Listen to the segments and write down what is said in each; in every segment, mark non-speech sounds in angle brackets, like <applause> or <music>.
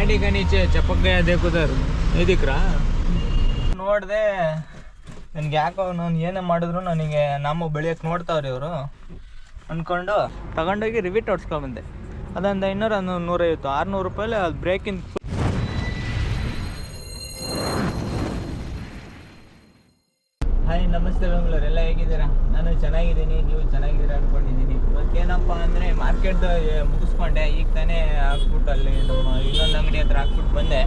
ಗಾಡಿ ಗಣೀಚೆ ಚಪ್ಪಕ್ಕೆ ದೇಕುದರ್ ಇದಕ್ರಾ ನೋಡಿದೆ, ನನಗೆ ಯಾಕೋ ನಾನು ಏನೇ ಮಾಡಿದ್ರು ನನಗೆ ನಮ್ಮ ಬೆಳೆಯಕ್ಕೆ ನೋಡ್ತಾವ್ರಿ ಇವರು. ಅಂದ್ಕೊಂಡು ತಗೊಂಡೋಗಿ ರಿವಿಟ್ ಹೊಡ್ಸ್ಕೊಂಡ್ಬಂದೆ ಅದೊಂದು ಐನೂರು ಒಂದು ನೂರೈವತ್ತು, ಆರುನೂರು ರೂಪಾಯಲ್ಲಿ ಅದು ಬ್ರೇಕಿಂಗ್ ಹಾಯ್, ನಮಸ್ತೆ ಬೆಂಗಳೂರು. ಎಲ್ಲ ಹೇಗಿದ್ದೀರಾ? ನಾನು ಚೆನ್ನಾಗಿದ್ದೀನಿ. ನೀವು ಚೆನ್ನಾಗಿದ್ದೀರಾ ಅಂದ್ಕೊಂಡಿದ್ದೀನಿ ಇವತ್ತೇನಪ್ಪ ಅಂದರೆ ಮಾರ್ಕೆಟ್ ಮುಗಿಸ್ಕೊಂಡೆ. ಈಗ ತಾನೇ ಹಾಕ್ಬಿಟ್ಟು ಅಲ್ಲಿ ನಮ್ಮ ಇನ್ನೊಂದು ಅಂಗಡಿ ಹತ್ರ ಹಾಕ್ಬಿಟ್ಟು ಬಂದೆ.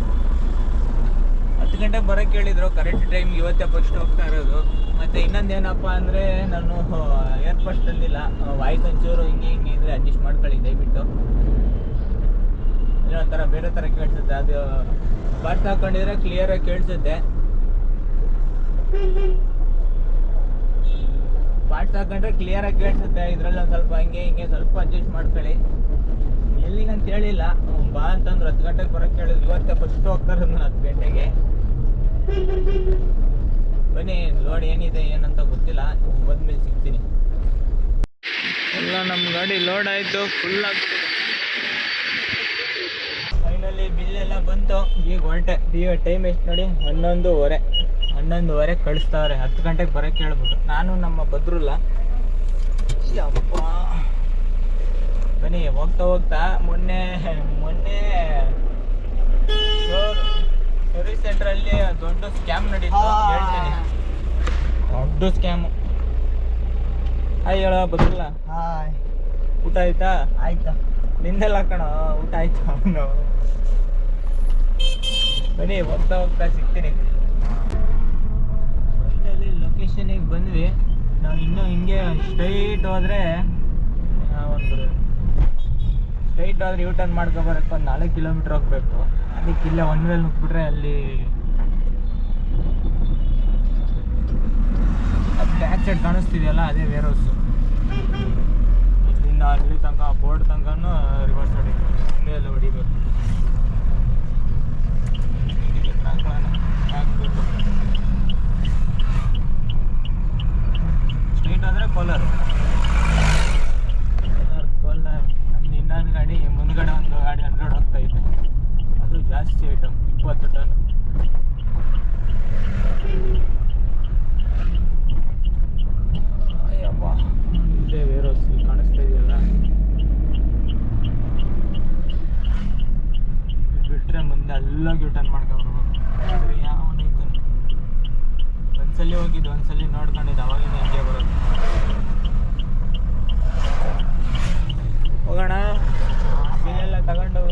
ಹತ್ತು ಗಂಟೆಗೆ ಬರೋಕ್ಕೆ ಹೇಳಿದ್ರು. ಕರೆಕ್ಟ್ ಟೈಮ್ ಇವತ್ತೇ ಫಸ್ಟ್ ಹೋಗ್ತಾ ಇರೋದು. ಮತ್ತು ಇನ್ನೊಂದು ಏನಪ್ಪ ಅಂದರೆ ನಾನು ಏರ್ ಫಸ್ಟ್ ತಂದಿಲ್ಲ ವಾಯ್ಸ್ ಒಂಚೂರು ಹಿಂಗೆ ಹಿಂಗೆ ಇದ್ರೆ ಅಡ್ಜಸ್ಟ್ ಮಾಡ್ಕೊಳ್ಳಿ, ದಯವಿಟ್ಟು. ಏನೋ ಒಂಥರ ಬೇರೆ ಥರ ಕೇಳಿಸುತ್ತೆ. ಅದು ಬರ್ತಾ ಹಾಕೊಂಡಿದ್ರೆ ಕ್ಲಿಯರಾಗಿ ಕೇಳಿಸುತ್ತೆ. ಪಾರ್ಟ್ಸ್ ಹಾಕೊಂಡ್ರೆ ಕ್ಲಿಯರ್ ಆಗಿ ಕೇಳಿಸುತ್ತೆ. ಇದ್ರಲ್ಲಿ ಒಂದು ಸ್ವಲ್ಪ ಹಂಗೆ ಹಿಂಗೆ ಸ್ವಲ್ಪ ಅಡ್ಜಸ್ಟ್ ಮಾಡ್ಕೊಳ್ಳಿ. ಎಲ್ಲಿಗಂತ ಹೇಳಿಲ್ಲ ಬಾ ಅಂತಂದ್ರೆ ಹತ್ತು ಗಂಟೆಗೆ ಬರೋಕ್ಕೆ ಹೇಳಿದ್ರು ಇವತ್ತೇ ಫಸ್ಟ್ ಹೋಗ್ತಾರೆ ನಾನು ಹತ್ತು ಗಂಟೆಗೆ. ಬನ್ನಿ ಲೋಡ್ ಏನಿದೆ ಏನಂತ ಗೊತ್ತಿಲ್ಲ. ಹೋದ್ಮೇಲೆ ಸಿಗ್ತೀನಿ. ಎಲ್ಲ ನಮ್ಮ ಗಾಡಿ ಲೋಡ್ ಆಯಿತು ಫುಲ್ ಆಗ್ಬಿಟ್ಟಿದೆ ಫೈನಲಿ ಬಿಲ್ ಎಲ್ಲ ಬಂತು. ಈಗ ಹೊರಟೆ. ಈಗ ಟೈಮ್ ಎಷ್ಟು ನೋಡಿ? ಹನ್ನೊಂದುವರೆ. ಹನ್ನೊಂದುವರೆ ಕಳಿಸ್ತಾವ್ರೆ ಹತ್ತು ಗಂಟೆಗೆ ಬರೋಕ್ಕೆ ಹೇಳ್ಬಿಟ್ಟು ನಾನು ನಮ್ಮ ಬದ್ರುಲ್ಲ ಯಪ್ಪ. ಬನ್ನಿ ಹೋಗ್ತಾ ಹೋಗ್ತಾ ಮೊನ್ನೆ ಮೊನ್ನೆ ಸರ್ವಿಸ್ ಸೆಂಟ್ರಲ್ಲಿ ದೊಡ್ಡ ಸ್ಕ್ಯಾಮ್ ನಡೀತು ಹೇಳ್ತೀನಿ. ದೊಡ್ಡ ಸ್ಕ್ಯಾಮ್. ಹಾಯ್ ಹೇಳ ಬದ್ರಲ್ಲ ಹಾಯ್. ಊಟ ಆಯ್ತಾ? ಆಯ್ತಾ. ನಿಂದೆಲ್ಲ ಕಣ ಊಟ ಆಯ್ತಾ? <laughs> ಬನ್ನಿ ಹೋಗ್ತಾ ಹೋಗ್ತಾ ಸಿಗ್ತೀನಿ. ಲೊಕೇಶನಿಗೆ ಬಂದ್ವಿ. ನಾವು ಇನ್ನೂ ಹಿಂಗೆ ಸ್ಟ್ರೈಟ್ ಹೋದರೆ ಒಂದು ಸ್ಟ್ರೈಟ್ ಹೋದ್ರೆ ಯೂ ಟರ್ನ್ ಮಾಡ್ಕೊಬರಕ್ಕೆ ಒಂದು ನಾಲ್ಕು ಕಿಲೋಮೀಟ್ರ್ ಹೋಗ್ಬೇಕು. ಅದಕ್ಕೆ ಇಲ್ಲೇ ಒನ್ ವೇಲ್ ನುಗ್ಬಿಟ್ರೆ ಅಲ್ಲಿ ಬ್ಯಾಕ್ ಕಾಣಿಸ್ತಿದೆಯಲ್ಲ, ಅದೇ ವೇರ್ ಹೌಸು ಇಲ್ಲಿಂದ ಅಲ್ಲಿ ತನಕ ಬೋರ್ಡ್ ತನಕನೂ ರಿವರ್ಸ್ ಹೊಡಿಬೇಕು. ಮೇಲೆ ಹೊಡಿಬೇಕು. ಸ್ಟ್ರೈಟ್ ಆದರೆ ಕೋಲಾರ. ಕೋಲಾರ ಕೋಲಾರ ಇನ್ನೊಂದು ಗಾಡಿ, ಮುಂದ್ಗಡೆ ಒಂದು ಗಾಡಿ ಹಂಡ್ರೆಡ್ ಹೋಗ್ತಾ ಇದೆ. ಅದು ಜಾಸ್ತಿ ಐಟಮ್ ಇಪ್ಪತ್ತು ಟನ್ ಅಯ್ಯಪ್ಪ ಇದೇ ವೇರ್ ಹೌಸ್ ಕಾಣಿಸ್ತಾ ಇದೆಯಲ್ಲ ಬಿಟ್ಟರೆ ಮುಂದೆ ಅಲ್ಲಾಗಿ ರಿಟರ್ನ್ ಮಾಡ್ಕೊಬರ್ಬೇಕು ಆದರೆ ಯಾವನು ಇದ್ದಾನೆ ಒಂದ್ಸಲಿ ಹೋಗಿದ್ದು ಒಂದ್ಸಲಿ ನೋಡ್ಕೊಂಡಿದ್ದು ಅವಾಗಿಂದ ಹಿಂಗೆ ಬರೋದು ಹೋಗೋಣ ಬಿಲ್ಲೆಲ್ಲ ತಗೊಂಡು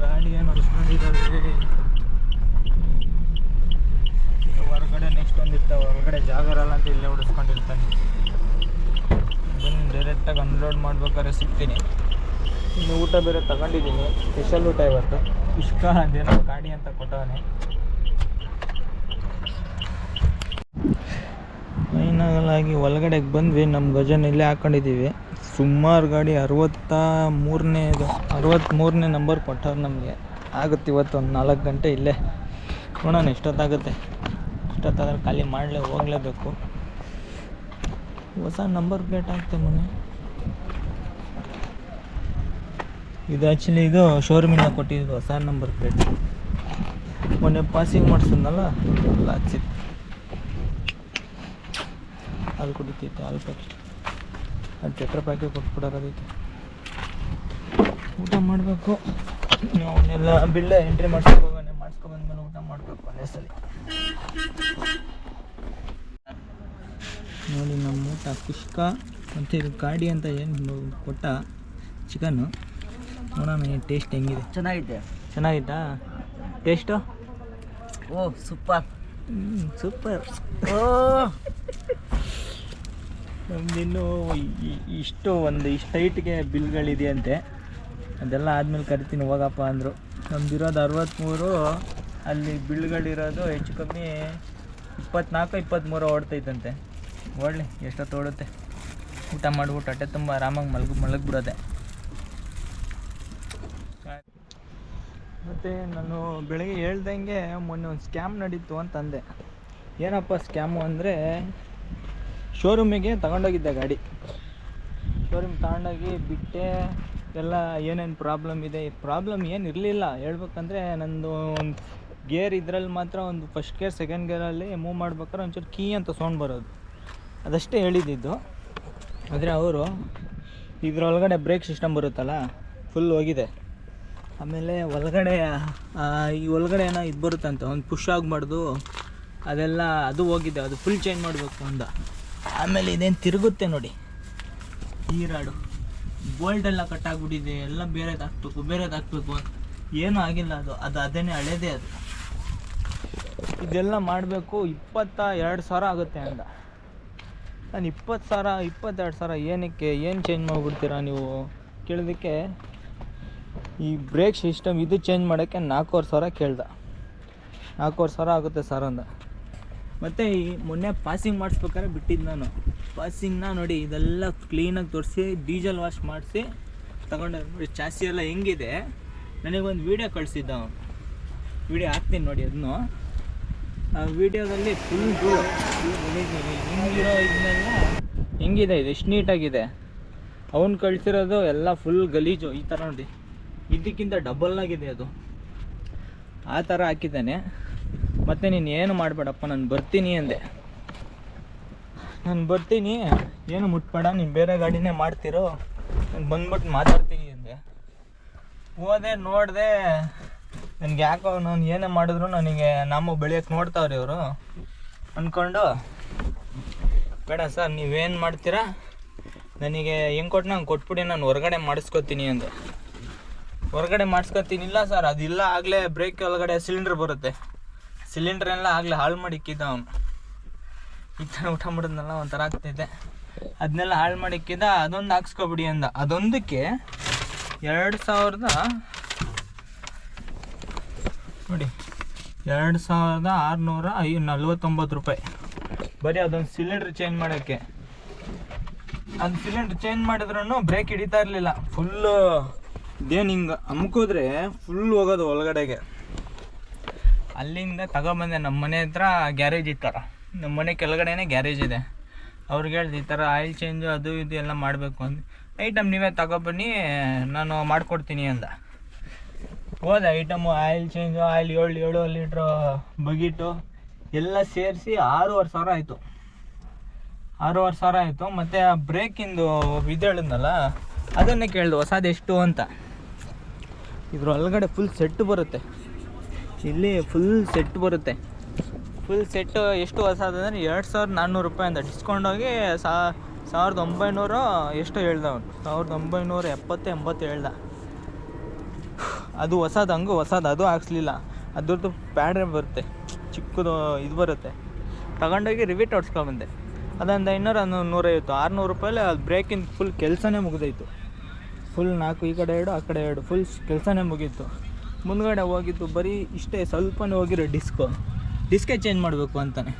ಗಾಡಿ ಏನು ಹೊಡಿಸ್ಕೊಂಡಿದ್ದಾವೆ ಈಗ ಹೊರಗಡೆ ನೆಕ್ಸ್ಟ್ ಒಂದು ಇರ್ತಾವೆ ಹೊರಗಡೆ ಜಾಗ ಇರಲ್ಲ ಅಂತ ಇಲ್ಲೇ ಹೊಡಿಸ್ಕೊಂಡಿರ್ತಾನೆ ಬಂದು ಡೈರೆಕ್ಟಾಗಿ ಅನ್ಲೋಡ್ ಮಾಡ್ಬೇಕಾದ್ರೆ ಸಿಗ್ತೀನಿ ಇನ್ನು ಊಟ ಬೇರೆ ತಗೊಂಡಿದ್ದೀನಿ. ಸ್ಪೆಷಲ್ ಊಟ ಇವತ್ತು. ಇಷ್ಟ, ಅದೇನೋ ಗಾಡಿ ಅಂತ ಕೊಟ್ಟವನೆ. ಆಗಿ ಒಳಗಡೆಗೆ ಬಂದ್ವಿ. ನಮ್ಮ ಗಜನ್ ಇಲ್ಲೇ ಹಾಕೊಂಡಿದ್ದೀವಿ ಸುಮಾರು ಗಾಡಿ ಅರವತ್ತ ಮೂರನೇದು ಅರವತ್ತ್ಮೂರನೇ ನಂಬರ್ ಕೊಟ್ಟವ್ರು ನಮಗೆ. ಆಗುತ್ತೆ ಇವತ್ತು ಒಂದು ನಾಲ್ಕು ಗಂಟೆ ಇಲ್ಲೇ. ನೋಡೋಣ, ಎಷ್ಟೊತ್ತಾಗುತ್ತೆ. ಎಷ್ಟೊತ್ತಾದ್ರೆ ಖಾಲಿ ಮಾಡಲೇ ಹೋಗಲೇಬೇಕು. ಹೊಸ ನಂಬರ್ ಪ್ಲೇಟ್ ಆಗುತ್ತೆ ಮೊನ್ನೆ ಇದು ಆ್ಯಕ್ಚುಲಿ ಇದು ಶೋರೂಮಿನ ಕೊಟ್ಟಿದ್ದು ಹೊಸ ನಂಬರ್ ಪ್ಲೇಟ್ ಮೊನ್ನೆ ಪಾಸಿಂಗ್ ಮಾಡಿಸಿದ್ನಲ್ಲ, ಎಲ್ಲ ಹಚ್ಚಿತ್ತು. ಹಾಲು ಕುಡಿತೈತೆ, ಹಾಲು ಪ್ಯಾಕೆಟ್ ಅದು ಟೆಟ್ರ ಪ್ಯಾಕೆಟ್ ಕೊಟ್ಬಿಡೋದೈತೆ ಊಟ ಮಾಡಬೇಕು. ಅವನ್ನೆಲ್ಲ ಬಿಲ್ಲ ಎಂಟ್ರಿ ಮಾಡ್ಸ್ಕೊ ಬಂದ ಮಾಡಿಸ್ಕೊಬಂದ್ಮೇಲೆ ಊಟ ಮಾಡಬೇಕು ಒಂದೇ ಸಲ. ನೋಡಿ ನಮ್ಮ ಊಟ, ಕುಷ್ಕ, ಮತ್ತು ಇದು ಗಾಡಿ ಅಂತ ಏನು ಕೊಟ್ಟ, ಚಿಕನ್ನು. ನೋಡೋಣ ಟೇಸ್ಟ್ ಹೆಂಗಿದೆ. ಚೆನ್ನಾಗಿದೆ. ಚೆನ್ನಾಗಿತ್ತಾ? ಟೇಸ್ಟು ಓ ಸೂಪರ್ ಸೂಪರ್ ಓ. ನಮ್ದಿನ್ನೂ ಇಷ್ಟು ಒಂದು ಇಷ್ಟು ಹೈಟ್ಗೆ ಬಿಲ್ಗಳಿದೆಯಂತೆ. ಅದೆಲ್ಲ ಆದಮೇಲೆ ಕರಿತೀನಿ ಹೋಗಪ್ಪ ಅಂದರು. ನಮ್ದಿರೋದು ಅರವತ್ತ್ಮೂರು ಅಲ್ಲಿ ಬಿಲ್ಗಳಿರೋದು ಹೆಚ್ಚು ಕಮ್ಮಿ ಇಪ್ಪತ್ನಾಲ್ಕು ಇಪ್ಪತ್ತ್ಮೂರು ಓಡ್ತೈತಂತೆ. ಓಡಲಿ ಎಷ್ಟೊತ್ತು ಓಡುತ್ತೆ? ಊಟ ಮಾಡಿಬಿಟ್ಟು ಹೊಟ್ಟೆ ತುಂಬ ಆರಾಮಾಗಿ ಮಲಗಿ ಮಲಗಿಬಿಡೋದೆ. ಮತ್ತು ನಾನು ಬೆಳಗ್ಗೆ ಹೇಳ್ದಂಗೆ ಮೊನ್ನೆ ಒಂದು ಸ್ಕ್ಯಾಮ್ ನಡೀತು ಅಂತಂದೆ ಏನಪ್ಪ ಸ್ಕ್ಯಾಮು ಅಂದರೆ ಶೋರೂಮಿಗೆ ತಗೊಂಡೋಗಿದ್ದೆ ಗಾಡಿ. ಶೋರೂಮ್ ತಗೊಂಡೋಗಿ ಬಿಟ್ಟೆ, ಎಲ್ಲ ಏನೇನು ಪ್ರಾಬ್ಲಮ್ ಇದೆ, ಪ್ರಾಬ್ಲಮ್ ಏನು ಇರಲಿಲ್ಲ. ಹೇಳ್ಬೇಕಂದ್ರೆ ನಂದು ಒಂದು ಗೇರ್ ಇದರಲ್ಲಿ ಮಾತ್ರ ಒಂದು ಫಸ್ಟ್ ಗೇರ್, ಸೆಕೆಂಡ್ ಗೇರಲ್ಲಿ ಮೂವ್ ಮಾಡ್ಬೇಕಾದ್ರೆ ಒಂಚೂರು ಕೀ ಅಂತ ಸೌಂಡ್ ಬರೋದು. ಅದಷ್ಟೇ ಹೇಳಿದ್ದಿದ್ದು ಆದರೆ ಅವರು ಇದರೊಳಗಡೆ ಬ್ರೇಕ್ ಸಿಸ್ಟಮ್ ಬರುತ್ತಲ್ಲ ಫುಲ್ ಹೋಗಿದೆ. ಆಮೇಲೆ ಒಳಗಡೆ ಈ ಒಳಗಡೆ ಏನೋ ಇದು ಬರುತ್ತಂತೆ, ಒಂದು ಪುಷ್ ಆಗಬಾರ್ದು ಅದೆಲ್ಲ, ಅದು ಹೋಗಿದೆ, ಅದು ಫುಲ್ ಚೇಂಜ್ ಮಾಡಬೇಕು ಅಂದ. ಆಮೇಲೆ ಇದೇನು ತಿರುಗುತ್ತೆ ನೋಡಿ. ಈ ರಾಡು ಬೋಲ್ಡೆಲ್ಲ ಎಲ್ಲ ಕಟ್ ಆಗ್ಬಿಟ್ಟಿದೆ, ಎಲ್ಲ ಬೇರೆದು ಹಾಕ್ಬೇಕು ಬೇರೆದು ಹಾಕ್ಬೇಕು ಅಂತ. ಏನೂ ಆಗಿಲ್ಲ ಅದು ಅದು ಅದೇನೇ ಹಳೇದೇ ಅದು. ಇದೆಲ್ಲ ಮಾಡಬೇಕು, ಇಪ್ಪತ್ತ ಎರಡು ಸಾವಿರ ಆಗುತ್ತೆ ಅಂದ. ನಾನು ಇಪ್ಪತ್ತು ಸಾವಿರ, ಇಪ್ಪತ್ತೆರಡು ಸಾವಿರ ಏನಕ್ಕೆ, ಏನು ಚೇಂಜ್ ಮಾಡಿಬಿಡ್ತೀರಾ ನೀವು? ಕೇಳೋದಕ್ಕೆ ಈ ಬ್ರೇಕ್ ಸಿಸ್ಟಮ್ ಇದು ಚೇಂಜ್ ಮಾಡೋಕ್ಕೆ ನಾಲ್ಕೂವರೆ ಸಾವಿರ ಕೇಳ್ದೆ. ನಾಲ್ಕೂವರೆ ಸಾವಿರ ಆಗುತ್ತೆ ಸರ್ ಅಂದ. ಮತ್ತು ಈ ಮೊನ್ನೆ ಪಾಸಿಂಗ್ ಮಾಡಿಸ್ಬೇಕಾದ್ರೆ ಬಿಟ್ಟಿದ್ದು ನಾನು. ಪಾಸಿಂಗ್ನ ನೋಡಿ ಇದೆಲ್ಲ ಕ್ಲೀನಾಗಿ ತೋರಿಸಿ ಡೀಸೆಲ್ ವಾಶ್ ಮಾಡಿಸಿ ತಗೊಂಡೆ ನೋಡಿ ಚಾಸಿ ಎಲ್ಲ ಹೆಂಗಿದೆ. ನನಗೊಂದು ವೀಡಿಯೋ ಕಳಿಸಿದ್ದ ಅವನು. ವೀಡಿಯೋ ಹಾಕ್ತೀನಿ ನೋಡಿ ಅದನ್ನು ಆ ವಿಡಿಯೋದಲ್ಲಿ ಫುಲ್ ಹೆಂಗಿರೋ ಇದನ್ನೆಲ್ಲ ಹೆಂಗಿದೆ, ಇದು ಎಷ್ಟು ನೀಟಾಗಿದೆ ಅವ್ನು ಕಳಿಸಿರೋದು ಎಲ್ಲ ಫುಲ್ ಗಲೀಜು, ಈ ಥರ ನೋಡಿ. ಇದಕ್ಕಿಂತ ಡಬಲ್ ಆಗಿದೆ ಅದು. ಆ ಥರ ಹಾಕಿದ್ದಾನೆ. ಮತ್ತು ನೀನು ಏನು ಮಾಡಬೇಡಪ್ಪ, ನಾನು ಬರ್ತೀನಿ ಅಂದೆ. ನಾನು ಬರ್ತೀನಿ. ಏನು ಮುಟ್ಬೇಡ, ನೀನು ಬೇರೆ ಗಾಡಿನೇ ಮಾಡ್ತಿರೋ. ನಾನು ಬಂದ್ಬಿಟ್ಟು ಮಾತಾಡ್ತೀನಿ ಅಂದೆ. ಹೋದೆ, ನೋಡಿದೆ. ನನಗೆ ಯಾಕೋ ನಾನು ಏನೇ ಮಾಡಿದ್ರು ನನಗೆ ನಮ್ಮ ಬೆಳೆಯೋಕ್ಕೆ ನೋಡ್ತಾವ್ರಿ ಇವರು. ಅಂದ್ಕೊಂಡು ಬೇಡ ಸರ್, ನೀವೇನು ಮಾಡ್ತೀರಾ? ನನಗೆ ಹೆಂಗೆ ಕೊಟ್ಟು ನಂಗೆ ಕೊಟ್ಬಿಡಿ, ನಾನು ಹೊರಗಡೆ ಮಾಡಿಸ್ಕೊತೀನಿ ಅಂದೆ. ಹೊರಗಡೆ ಮಾಡಿಸ್ಕೊತೀನಿ ಇಲ್ಲ ಸರ್. ಅದಿಲ್ಲ, ಆಗಲೇ ಬ್ರೇಕ್ ಒಳಗಡೆ ಸಿಲಿಂಡ್ರ್ ಬರುತ್ತೆ. ಸಿಲಿಂಡರ್ ಎಲ್ಲ ಆಗಲೇ ಹಾಳು ಮಾಡಿ ಇಕ್ಕಿದ್ದ ಅವನು. ಈ ಥರ ಊಟ ಮಾಡಿದ್ನಲ್ಲ ಒಂಥರ ಆಗ್ತೈತೆ ಅದನ್ನೆಲ್ಲ ಹಾಳು ಮಾಡಿ ಇಕ್ಕಿದ್ದ ಅದೊಂದು ಹಾಕ್ಸ್ಕೊಬಿಡಿ ಅಂದ. ಅದೊಂದಕ್ಕೆ ಎರಡು ಸಾವಿರದ ನೋಡಿ, ಎರಡು ಸಾವಿರದ ಆರುನೂರ ಐ, ನಲ್ವತ್ತೊಂಬತ್ತು ರೂಪಾಯಿ. ಬರೀ ಅದೊಂದು ಸಿಲಿಂಡ್ರ್ ಚೇಂಜ್ ಮಾಡೋಕ್ಕೆ. ಅದು ಸಿಲಿಂಡ್ರ್ ಚೇಂಜ್ ಮಾಡಿದ್ರೂ ಬ್ರೇಕ್ ಹಿಡಿತಾ ಇರಲಿಲ್ಲ. ಫುಲ್ಲು ಇದೇನು ಹಿಂಗೆ ಅಮ್ಕಿದ್ರೆ ಫುಲ್ ಹೋಗೋದು ಒಳಗಡೆಗೆ. ಅಲ್ಲಿಂದ ತಗೊಬಂದೆ ನಮ್ಮ ಮನೆ ಹತ್ರ ಗ್ಯಾರೇಜ್ ಇತ್ತಾರ ನಮ್ಮ ಮನೆ ಕೆಳಗಡೆನೇ ಗ್ಯಾರೇಜ್ ಇದೆ. ಅವ್ರಿಗೆ ಹೇಳ್ದು ಈ ಥರ ಆಯಿಲ್ ಚೇಂಜು ಅದು ಇದು ಎಲ್ಲ ಮಾಡಬೇಕು ಅಂದು. ಐಟಮ್ ನೀವೇ ತಗೊಬನ್ನಿ, ನಾನು ಮಾಡಿಕೊಡ್ತೀನಿ ಅಂದ. ಹೋದೆ, ಐಟಮು ಆಯಿಲ್ ಚೇಂಜು, ಆಯಿಲ್ ಏಳು ಏಳು ಲೀಟ್ರು ಬಗೀಟು ಎಲ್ಲ ಸೇರಿಸಿ ಆರೂವರೆ ಸಾವಿರ ಆಯಿತು. ಆರೂವರೆ ಸಾವಿರ ಆಯಿತು. ಮತ್ತು ಆ ಬ್ರೇಕಿಂದು ಇದು ಹೇಳಿದ್ನಲ್ಲ, ಅದನ್ನೇ ಕೇಳ್ದು, ಹೊಸದು ಎಷ್ಟು ಅಂತ. ಇದ್ರ ಒಳಗಡೆ ಫುಲ್ ಸೆಟ್ ಬರುತ್ತೆ. ಇಲ್ಲಿ ಫುಲ್ ಸೆಟ್ ಬರುತ್ತೆ. ಫುಲ್ ಸೆಟ್ ಎಷ್ಟು ಹೊಸದಂದ್ರೆ ಎರಡು ಸಾವಿರದ ನಾನ್ನೂರು ರೂಪಾಯಿ ಅಂತ ಡಿಸ್ಕೌಂಟ್ ಹೋಗಿ ಸಾ, ಸಾವಿರದ ಒಂಬೈನೂರು ಎಷ್ಟು ಹೇಳ್ದ ಅವನು. ಸಾವಿರದ ಒಂಬೈನೂರ ಎಪ್ಪತ್ತು, ಎಂಬತ್ತು ಹೇಳ್ದ. ಅದು ಹೊಸದು, ಹಂಗೂ ಹೊಸದು, ಅದು ಹಾಕ್ಸ್ಲಿಲ್ಲ. ಅದ್ರದ್ದು ಪ್ಯಾಡ್ರೆ ಬರುತ್ತೆ. ಚಿಕ್ಕದು ಇದು ಬರುತ್ತೆ. ತಗೊಂಡೋಗಿ ರಿವಿಟ್ ಹೊಡ್ಸ್ಕೊಂಬಂದೆ ಅದೊಂದು ಐನೂರು ಒಂದು ನೂರೈವತ್ತು, ಆರುನೂರು ರೂಪಾಯಲ್ಲಿ ಅದು ಬ್ರೇಕಿಂದ ಫುಲ್ ಕೆಲಸನೇ ಮುಗಿದೈತು ಫುಲ್ ನಾಲ್ಕು ಈ ಕಡೆ ಎರಡು, ಆ ಕಡೆ ಎರಡು. ಫುಲ್ ಕೆಲಸನೇ ಮುಗೀತು. ಮುಂದ್ಗಡೆ ಹೋಗಿದ್ದು ಬರೀ ಇಷ್ಟೇ ಸ್ವಲ್ಪನೇ ಹೋಗಿರೋ ಡಿಸ್ಕು ಡಿಸ್ಕೇ ಚೇಂಜ್ ಮಾಡಬೇಕು ಅಂತಾನೆ.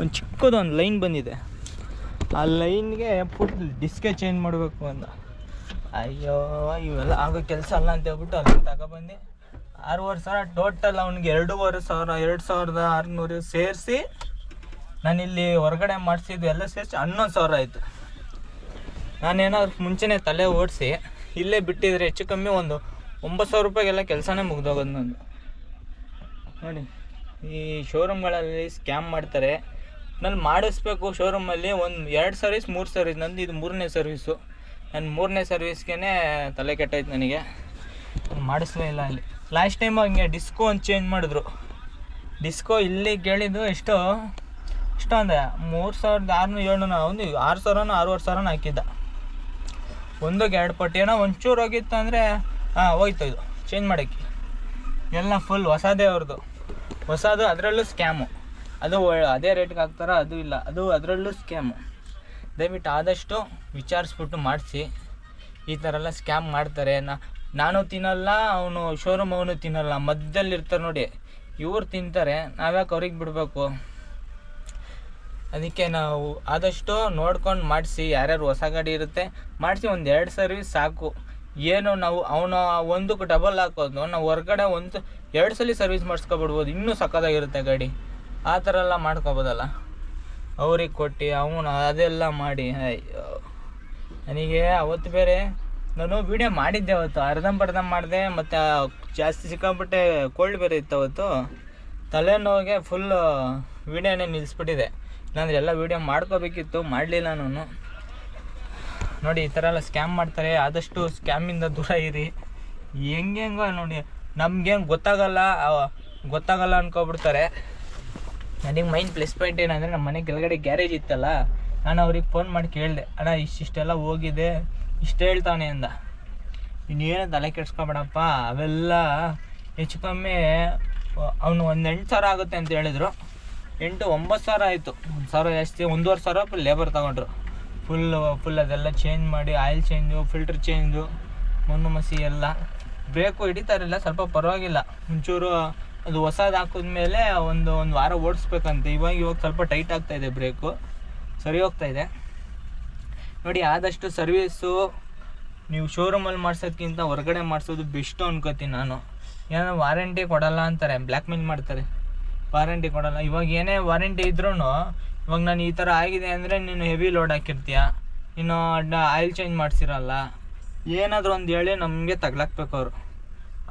ಒಂದು ಚಿಕ್ಕದು ಒಂದು ಲೈನ್ ಬಂದಿದೆ. ಆ ಲೈನ್ಗೆ ಫುಲ್ ಡಿಸ್ಕೇ ಚೇಂಜ್ ಮಾಡಬೇಕು ಅಂತ. ಅಯ್ಯೋ, ಇವೆಲ್ಲ ಆಗೋ ಕೆಲಸ ಅಲ್ಲ ಅಂತ ಹೇಳ್ಬಿಟ್ಟು ಅದನ್ನ ತಗೊಬಂದು ಆರೂವರೆ ಸಾವಿರ ಟೋಟಲ್ ಅವ್ನಿಗೆ ಎರಡೂವರೆ ಸಾವಿರ, ಎರಡು ಸಾವಿರದ ಆರುನೂರು ಸೇರಿಸಿ ನಾನಿಲ್ಲಿ ಹೊರಗಡೆ ಮಾಡಿಸಿದ್ದು ಎಲ್ಲ ಸೇರಿಸಿ ಹನ್ನೊಂದು ಸಾವಿರ ಆಯಿತು. ನಾನೇನಾದ್ರು ಮುಂಚೆನೇ ತಲೆ ಓಡಿಸಿ ಇಲ್ಲೇ ಬಿಟ್ಟಿದ್ರೆ ಹೆಚ್ಚು ಕಮ್ಮಿ ಒಂದು ಒಂಬತ್ತು ಸಾವಿರ ರೂಪಾಯಿಗೆಲ್ಲ ಕೆಲಸನೇ ಮುಗ್ದೋಗೋದು ನಂದು. ನೋಡಿ, ಈ ಶೋರೂಮ್ಗಳಲ್ಲಿ ಸ್ಕ್ಯಾಮ್ ಮಾಡ್ತಾರೆ. ನಾನು ಮಾಡಿಸ್ಬೇಕು ಶೋರೂಮಲ್ಲಿ ಒಂದು ಎರಡು ಸರ್ವಿಸ್ ಮೂರು ಸರ್ವಿಸ್ ನಂದು ಇದು ಮೂರನೇ ಸರ್ವಿಸು ನನ್ನ ಮೂರನೇ ಸರ್ವಿಸ್ಗೇ ತಲೆ ಕೆಟ್ಟೈತೆ ನನಗೆ. ನಾನ್ ಮಾಡಿಸ್ಲೇ ಇಲ್ಲ ಅಲ್ಲಿ. ಲಾಸ್ಟ್ ಟೈಮ್ ಹಂಗೆ ಡಿಸ್ಕೋ ಒಂದು ಚೇಂಜ್ ಮಾಡಿದ್ರು. ಡಿಸ್ಕೋ ಇಲ್ಲಿ ಕೇಳಿದ್ದು ಎಷ್ಟು ಎಷ್ಟು ಅಂದೆ ಮೂರು ಸಾವಿರದ ಆರುನೂರು ಏಳ್ನೂರ, ಒಂದು ಆರು ಸಾವಿರನೂ ಆರೂವರೆ ಸಾವಿರನೂ ಹಾಕಿದ್ದ. ಒಂದಕ್ಕೆ ಎರಡು ಪಟ್ಟು. ಏನೋ ಒಂಚೂರು ಹೋಗಿತ್ತು ಅಂದರೆ, ಹಾಂ, ಹೋಯ್ತು ಇದು. ಚೇಂಜ್ ಮಾಡೋಕ್ಕೆ. ಎಲ್ಲ ಫುಲ್ ಹೊಸದೇ ಅವ್ರದ್ದು ಹೊಸದು ಅದರಲ್ಲೂ ಸ್ಕ್ಯಾಮು ಅದು ಅದೇ ರೇಟ್ಗೆ ಹಾಕ್ತಾರ ಅದು ಇಲ್ಲ. ಅದು ಅದರಲ್ಲೂ ಸ್ಕ್ಯಾಮು ದಯವಿಟ್ಟು ಆದಷ್ಟು ವಿಚಾರಿಸ್ಬಿಟ್ಟು ಮಾಡಿಸಿ. ಈ ಥರ ಎಲ್ಲ ಸ್ಕ್ಯಾಮ್ ಮಾಡ್ತಾರೆ. ನಾ, ನಾನು ತಿನ್ನಲ್ಲ, ಅವನು ಶೋರೂಮ್ ಅವನು ತಿನ್ನಲ್ಲ. ಮಧ್ಯದಲ್ಲಿ ಇರ್ತಾರೆ ನೋಡಿ. ಇವ್ರು ತಿಂತಾರೆ. ನಾವ್ಯಾಕೆ ಅವ್ರಿಗೆ ಬಿಡಬೇಕು? ಅದಕ್ಕೆ ನಾವು ಆದಷ್ಟು ನೋಡ್ಕೊಂಡು ಮಾಡಿಸಿ, ಯಾರ್ಯಾರು ಹೊಸ ಗಾಡಿ ಇರುತ್ತೆ ಮಾಡಿಸಿ ಒಂದು ಎರಡು ಸರ್ವಿಸ್ ಸಾಕು. ಏನು ನಾವು ಅವನ ಒಂದಕ್ಕೆ ಡಬಲ್ ಹಾಕೋದು, ನಾವು ಹೊರಗಡೆ ಒಂದು, ಎರಡು ಸಲ ಸರ್ವಿಸ್ ಮಾಡಿಸ್ಕೊಬಿಡ್ಬೋದು. ಇನ್ನೂ ಸಖತ್ತಾಗಿರುತ್ತೆ ಗಾಡಿ. ಆ ಥರ ಎಲ್ಲ ಮಾಡ್ಕೊಬೋದಲ್ಲ? ಅವ್ರಿಗೆ ಕೊಟ್ಟು ಅವನು ಅದೆಲ್ಲ ಮಾಡಿ, ಅಯ್ಯೋ. ನನಗೆ ಅವತ್ತು ಬೇರೆ, ನಾನು ವೀಡಿಯೋ ಮಾಡಿದ್ದೆ ಅವತ್ತು, ಅರ್ಧಂಬರ್ಧ ಮಾಡಿದೆ, ಮತ್ತು ಜಾಸ್ತಿ ಸಿಕ್ಕಾಬಿಟ್ಟೆ ಕೋಲ್ಡ್ ಬೇರೆ ಇತ್ತು ಅವತ್ತು. ತಲೆನೋವಿಗೆ ಫುಲ್ ವಿಡಿಯೋನೇ ನಿಲ್ಲಿಸ್ಬಿಟ್ಟಿದೆ. ಇಲ್ಲಾಂದ್ರೆ ಎಲ್ಲ ವೀಡಿಯೋ ಮಾಡ್ಕೋಬೇಕಿತ್ತು, ಮಾಡಲಿಲ್ಲ ನಾನು. ನೋಡಿ, ಈ ಥರ ಎಲ್ಲ ಸ್ಕ್ಯಾಮ್ ಮಾಡ್ತಾರೆ. ಆದಷ್ಟು ಸ್ಕ್ಯಾಮಿಂದ ದೂರ ಇರಿ. ಹೆಂಗೆಂಗೋ ನೋಡಿ, ನಮ್ಗೇನು ಗೊತ್ತಾಗಲ್ಲ ಗೊತ್ತಾಗಲ್ಲ ಅನ್ಕೊಬಿಡ್ತಾರೆ. ನನಗೆ ಮೈನ್ ಪ್ಲಸ್ ಪಾಯಿಂಟ್ ಏನಂದರೆ ನಮ್ಮ ಮನೆ ಕೆಳಗಡೆ ಗ್ಯಾರೇಜ್ ಇತ್ತಲ್ಲ, ನಾನು ಅವ್ರಿಗೆ ಫೋನ್ ಮಾಡಿ ಕೇಳಿದೆ, ಅಣ್ಣ, ಇಷ್ಟಿಷ್ಟೆಲ್ಲ ಹೋಗಿದೆ, ಇಷ್ಟು ಹೇಳ್ತಾನೆ ಅಂದ. ಇನ್ನೇನು ತಲೆ ಕೆಡ್ಸ್ಕೊಬೇಡಪ್ಪ, ಅವೆಲ್ಲ ಹೆಚ್ಚು ಕಮ್ಮಿ ಅವನು ಒಂದು ಎಂಟು ಸಾವಿರ ಆಗುತ್ತೆ ಅಂತ ಹೇಳಿದ್ರು. ಎಂಟು, ಒಂಬತ್ತು ಸಾವಿರ ಆಯಿತು. ಒಂದು ಸಾವಿರ ಜಾಸ್ತಿ, ಒಂದೂವರೆ ಸಾವಿರ ಫುಲ್ ಲೇಬರ್ ತಗೊಂಡ್ರು. ಫುಲ್ ಫುಲ್ ಅದೆಲ್ಲ ಚೇಂಜ್ ಮಾಡಿ ಆಯಿಲ್ ಚೇಂಜು ಫಿಲ್ಟ್ರ್ ಚೇಂಜು ಮಣ್ಣು ಮಸಿ ಎಲ್ಲ. ಬ್ರೇಕು ಹಿಡಿತಾರಿಲ್ಲ ಸ್ವಲ್ಪ ಪರವಾಗಿಲ್ಲ. ಒಂಚೂರು ಅದು ಹೊಸದು ಹಾಕಿದ್ಮೇಲೆ ಒಂದು ಒಂದು ವಾರ ಓಡಿಸ್ಬೇಕಂತೆ. ಇವಾಗ ಇವಾಗ ಸ್ವಲ್ಪ ಟೈಟ್ ಆಗ್ತಾ ಇದೆ ಬ್ರೇಕು ಸರಿ ಹೋಗ್ತಾ ಇದೆ. ನೋಡಿ, ಆದಷ್ಟು ಸರ್ವೀಸು ನೀವು ಶೋರೂಮಲ್ಲಿ ಮಾಡ್ಸೋದ್ಕಿಂತ ಹೊರಗಡೆ ಮಾಡಿಸೋದು ಬೆಸ್ಟು ಅನ್ಕೋತೀನಿ ನಾನು. ಏನೋ ವಾರಂಟಿ ಕೊಡಲ್ಲ ಅಂತಾರೆ ಬ್ಲ್ಯಾಕ್ ಮೇಲ್ ಮಾಡ್ತಾರೆ. ವಾರಂಟಿ ಕೊಡಲ್ಲ. ಇವಾಗ ಏನೇ ವಾರಂಟಿ ಇದ್ರೂ ಇವಾಗ ನಾನು ಈ ಥರ ಆಗಿದೆ ಅಂದರೆ ನೀನು ಹೆವಿ ಲೋಡ್ ಹಾಕಿರ್ತೀಯ. ಇನ್ನು ಆಯಿಲ್ ಚೇಂಜ್ ಮಾಡಿಸಿರಲ್ಲ. ಏನಾದರೂ ಒಂದು ಹೇಳಿ ನಮಗೆ ತಗ್ಲಾಕ್ಬೇಕು ಅವರು.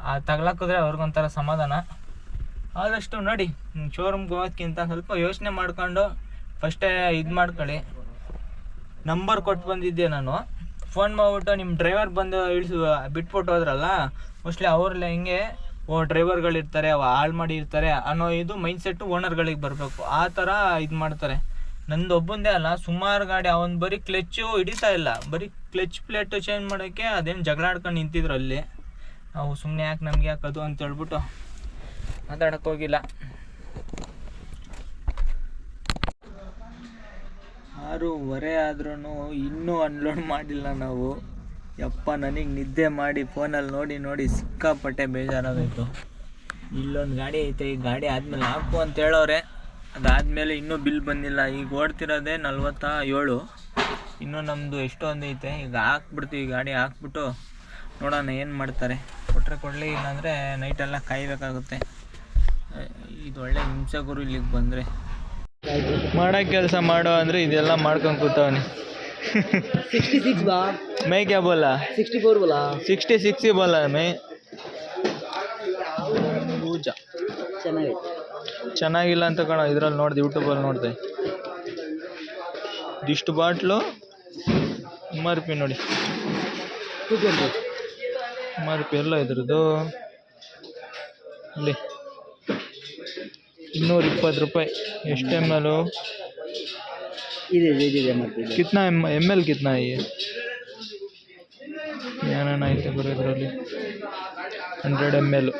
ಆ ತಗ್ಲಾಕಿದ್ರೆ ಅವ್ರಿಗೊಂಥರ ಸಮಾಧಾನ. ಆದಷ್ಟು ನೋಡಿ ಶೋರೂಮ್ಗೆ ಹೋಗೋದ್ಕಿಂತ ಸ್ವಲ್ಪ ಯೋಚನೆ ಮಾಡ್ಕೊಂಡು ಫಸ್ಟೇ ಇದು ಮಾಡ್ಕೊಳ್ಳಿ. ನಂಬರ್ ಕೊಟ್ಟು ಬಂದಿದ್ದೆ ನಾನು. ಫೋನ್ ಮಾಡಿಬಿಟ್ಟು ನಿಮ್ಮ ಡ್ರೈವರ್ ಬಂದು ಇಳಿಸು, ಬಿಟ್ಬಿಟ್ಟು ಹೋದ್ರಲ್ಲ ಮೋಸ್ಟ್ಲಿ ಅವ್ರಲ್ಲ ಹಿಂಗೆ ಡ್ರೈವರ್ಗಳಿರ್ತಾರೆ, ಅವ ಹಾಳು ಮಾಡಿ ಇರ್ತಾರೆ ಅನ್ನೋ ಇದು ಮೈಂಡ್ ಸೆಟ್ಟು ಓನರ್ಗಳಿಗೆ ಬರಬೇಕು. ಆ ಥರ ಇದು ಮಾಡ್ತಾರೆ. ನಂದು ಒಬ್ಬಂದೇ ಅಲ್ಲ, ಸುಮಾರು ಗಾಡಿ ಅವನು ಬರೀ ಕ್ಲಚ್ಚು ಹಿಡಿತಾ ಇಲ್ಲ. ಬರೀ ಕ್ಲಚ್ ಪ್ಲೇಟು ಚೇಂಜ್ ಮಾಡೋಕ್ಕೆ ಅದೇನು ಜಗಳ ಆಡ್ಕೊಂಡು ನಿಂತಿದ್ರು ಅಲ್ಲಿ. ನಾವು ಸುಮ್ಮನೆ ಯಾಕೆ ನಮ್ಗೆ ಯಾಕೆ ಅದು ಅಂತ ಹೇಳ್ಬಿಟ್ಟು ಮಾತಾಡಕ್ಕೆ ಹೋಗಿಲ್ಲ. ಆರೂವರೆ ಆದ್ರೂ ಇನ್ನೂ ಅನ್ಲೋಡ್ ಮಾಡಿಲ್ಲ ನಾವು. ಯಪ್ಪ, ನನಗೆ ನಿದ್ದೆ ಮಾಡಿ ಫೋನಲ್ಲಿ ನೋಡಿ ನೋಡಿ ಸಿಕ್ಕಾಪಟ್ಟೆ ಬೇಜಾರಾಗೋಯ್ತು. ಇಲ್ಲೊಂದು ಗಾಡಿ ಐತೆ, ಈ ಗಾಡಿ ಆದಮೇಲೆ ಹಾಕು ಅಂತ ಹೇಳೋರೆ. ಅದಾದಮೇಲೆ ಇನ್ನೂ ಬಿಲ್ ಬಂದಿಲ್ಲ. ಈಗ ಓಡ್ತಿರೋದೇ ನಲ್ವತ್ತ ಏಳು ಇನ್ನೂ ನಮ್ಮದು ಎಷ್ಟೊಂದು ಐತೆ, ಈಗ ಹಾಕ್ಬಿಡ್ತೀವಿ ಗಾಡಿ, ಹಾಕ್ಬಿಟ್ಟು ನೋಡೋಣ ಏನು ಮಾಡ್ತಾರೆ. ಕೊಟ್ಟರೆ ಕೊಡಲಿ, ಇಲ್ಲಾಂದರೆ ನೈಟೆಲ್ಲ ಕಾಯಬೇಕಾಗುತ್ತೆ. ಇದು ಒಳ್ಳೆ ಹಿಂಸಕರು ಇಲ್ಲಿಗೆ ಬಂದರೆ. ಮಾಡೋ ಕೆಲಸ ಮಾಡೋ ಅಂದರೆ ಇದೆಲ್ಲ ಮಾಡ್ಕೊಂಡು ಕೂತವನಿ. ಬಾ. ಮೈ ಕ್ಯಾ ಬೋಲಾ? ಸಿಕ್ಸ್ಟಿ ಫೋರ್ ಬೋಲಾ? ಸಿಕ್ಸ್ಟಿ ಸಿಕ್ಸ್ ಬೋಲಾ ಮೈ? पूजा ಚೆನ್ನಾಗೈತೆ. ಚೆನ್ನಾಗಿಲ್ಲ ಅಂತ ಕಣ ಇದ್ರಲ್ಲಿ ನೋಡಿದೆ ಯೂಟ್ಯೂಬಲ್ಲಿ ನೋಡಿದೆ. ಇದಿಷ್ಟು ಬಾಟ್ಲು ಎಂ ಆರ್ ಪಿ ನೋಡಿ. Two twenty M R P ಎಲ್ಲ ಇದ್ರದ್ದು. ಇನ್ನೂರ ಇಪ್ಪತ್ತು ರೂಪಾಯಿ. ಎಷ್ಟು ಎಂ ಎಲು. ಇದೆ ಇದೆ ಇದೆ ಮಾಡ್ತಿದ್ದೆ कितना एम एम एल कितना है ये ಏನೇನು ಐತೆ ಬರೋ ಇದರಲ್ಲಿ ಹಂಡ್ರೆಡ್ ಎಮ್ ಎಲ್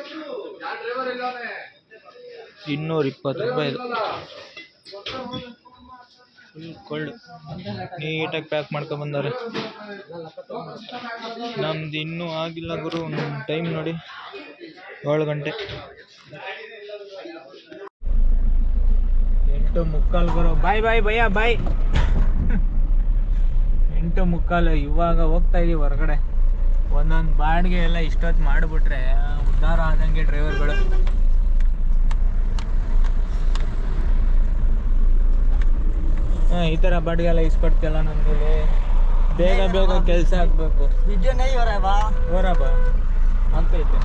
ಇನ್ನೂರ ಇಪ್ಪತ್ತು ರೂಪಾಯಿ ಇದು ಫುಲ್ ಕೋಲ್ಡ್ ನೀಟಾಗಿ ಪ್ಯಾಕ್ ಮಾಡ್ಕೊಂಡು ಬಂದವ್ರೆ ನಮ್ದು ಇನ್ನೂ ಆಗಿಲ್ಲ ಗುರು ಟೈಮ್ ನೋಡಿ ಏಳು ಗಂಟೆ ಎಂಟು ಮುಕ್ಕಾಲು ಬರೋ ಬಾಯ್ ಬಾಯ್ ಭಯ ಬಾಯ್. ಎಂಟು ಮುಕ್ಕಾಲು ಇವಾಗ ಹೋಗ್ತಾ ಇದೀವಿ ಹೊರಗಡೆ. ಒಂದೊಂದು ಬಾಡಿಗೆ ಎಲ್ಲ ಇಷ್ಟೊತ್ತು ಮಾಡಿಬಿಟ್ರೆ ಉದ್ಧಾರ ಆದಂಗೆ ಡ್ರೈವರ್ಗಳು. ಹಾಂ ಈ ಥರ ಬಾಡಿಗೆ ಎಲ್ಲ ಇಸ್ಕೊಡ್ತಿಲ್ಲ ನಮಗೆ. ಬೇಗ ಬೇಗ ಕೆಲಸ ಆಗಬೇಕು. ಆಗ್ತೈತೆ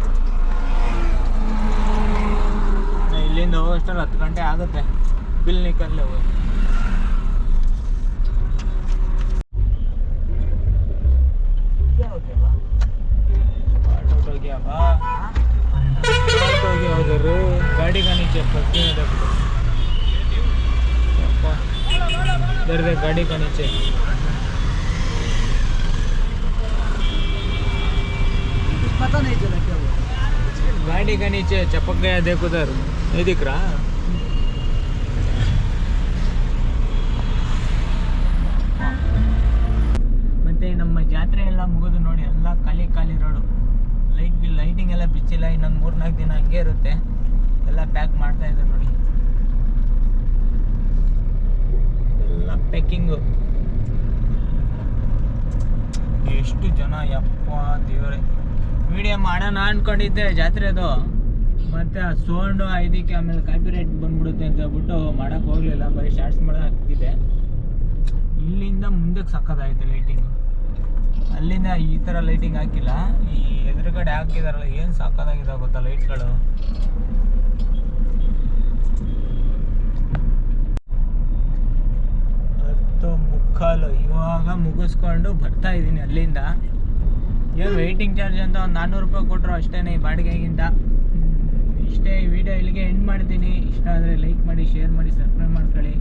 ಇಲ್ಲಿಂದ ಹೋಗೋಷ್ಟರಲ್ಲಿ ಹತ್ತು ಗಂಟೆ ಆಗುತ್ತೆ. बिल निकलने हुए क्या हो गया गाड़ी का नीचे फंसने देखो इधर देख गाड़ी का नीचे पता नहीं चला क्या हुआ गाड़ी का नीचे चपक गया देखो उधर नहीं दिख रहा ಎಲ್ಲ ಮುಗಿದು ನೋಡಿ, ಎಲ್ಲ ಖಾಲಿ ಖಾಲಿ ರೋಡು ಲೈಟ್ ಬಿಲ್ ಲೈಟಿಂಗ್ ಎಲ್ಲ ಬಿಚ್ಚಿಲ್ಲ, ಇನ್ನೊಂದು ಮೂರ್ನಾಲ್ಕು ದಿನ ಹಂಗೆ ಇರುತ್ತೆ. ಎಲ್ಲ ಪ್ಯಾಕ್ ಮಾಡ್ತಾ ಇದ್ರು ನೋಡಿ. ಎಲ್ಲ ಪ್ಯಾಕಿಂಗು ಎಷ್ಟು ಜನ, ಯಪ್ಪ ದೇವರೇ. ವಿಡಿಯೋ ಮಾಡೋಣ ಅನ್ಕೊಂಡಿದ್ದೆ ಜಾತ್ರೆದು ಮತ್ತೆ ಆ ಸೌಂಡು ಇದಕ್ಕೆ ಆಮೇಲೆ ಕಾಪಿರೈಟ್ ಬಂದ್ಬಿಡುತ್ತೆ ಅಂತ ಹೇಳ್ಬಿಟ್ಟು ಮಾಡಕ್ ಹೋಗಲಿಲ್ಲ, ಬರೀ ಶಾರ್ಟ್ಸ್ ಮಾಡೋದಾಗ್ತಿದೆ ಇಲ್ಲಿಂದ ಮುಂದಕ್ಕೆ ಸಕ್ಕದಾಯ್ತು ಲೈಟಿಂಗು ಅಲ್ಲಿಂದ ಈ ಥರ ಲೈಟಿಂಗ್ ಹಾಕಿಲ್ಲ. ಈ ಎದುರುಗಡೆ ಹಾಕಿದಾರಲ್ಲ, ಏನು ಸಾಕಾಗಿದೆ ಗೊತ್ತಾ ಲೈಟ್ಗಳು ಹತ್ತು ಮುಕ್ಕಾಲು. ಇವಾಗ ಮುಗಿಸ್ಕೊಂಡು ಬರ್ತಾ ಇದ್ದೀನಿ ಅಲ್ಲಿಂದ. ಏನು ವೆಯ್ಟಿಂಗ್ ಚಾರ್ಜ್ ಅಂತ ಒಂದು ನಾನ್ನೂರು ರೂಪಾಯಿ ಕೊಟ್ಟರು ಅಷ್ಟೇ ಈ ಬಾಡಿಗೆಗಿಂತ. ಇಷ್ಟೇ ಈ ವಿಡಿಯೋ ಇಲ್ಲಿಗೆ ಎಂಡ್ ಮಾಡ್ತೀನಿ. ಇಷ್ಟ ಆದರೆ ಲೈಕ್ ಮಾಡಿ ಶೇರ್ ಮಾಡಿ ಸಬ್ಸ್ಕ್ರೈಬ್ ಮಾಡ್ಕೊಳ್ಳಿ.